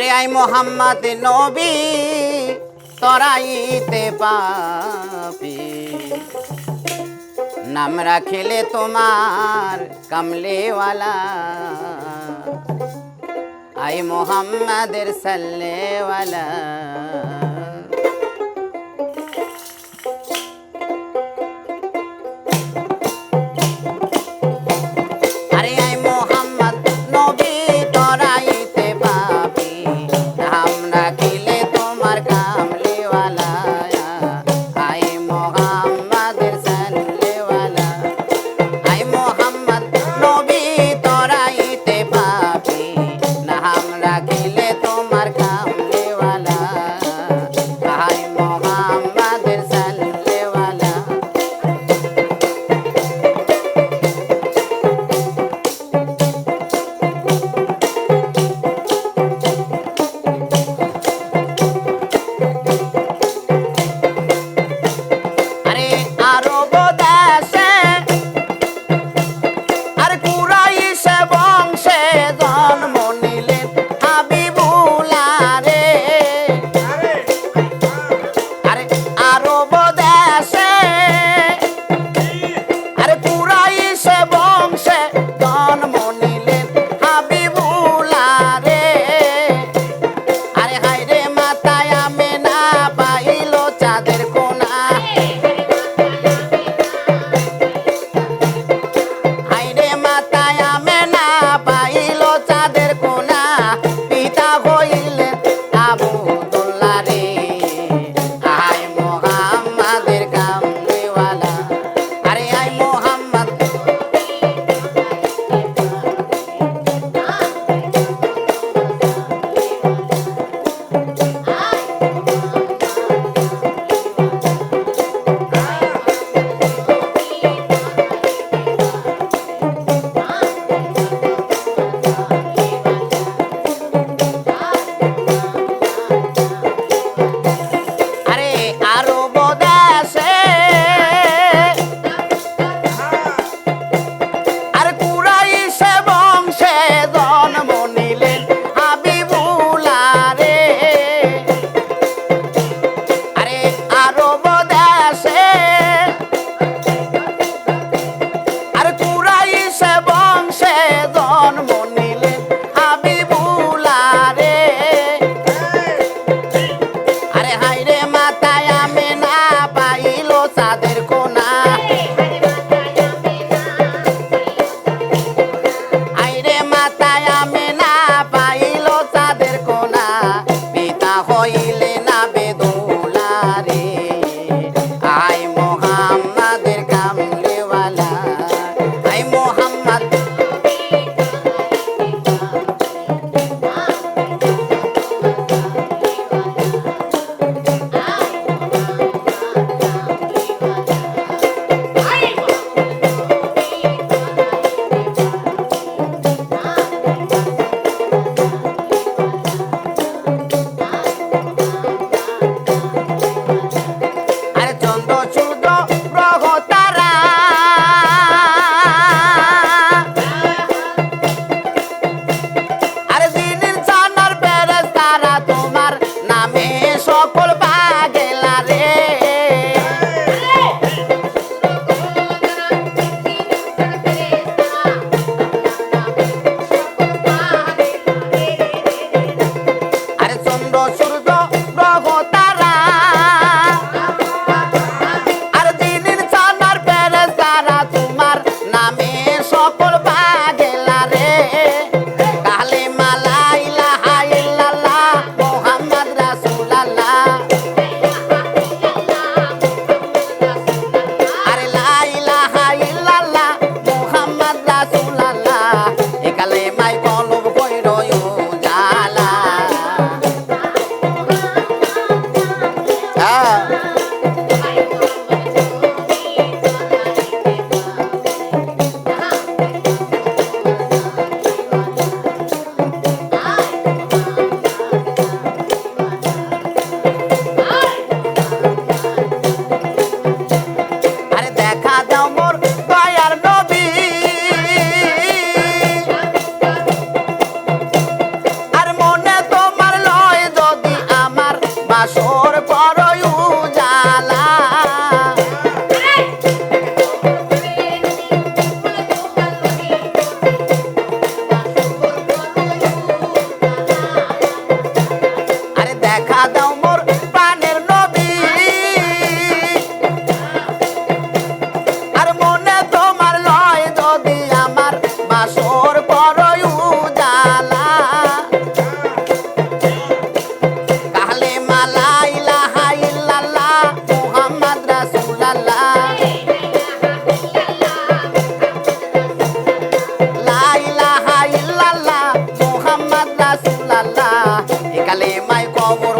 ওরে আই মোহাম্মদ নবী তরাইতে পাপি। নাম রাখিলে তোমার কামলেওয়ালা। আই মোহাম্মদের সাল্লেওয়ালা। sabe এ কালেমায় কবর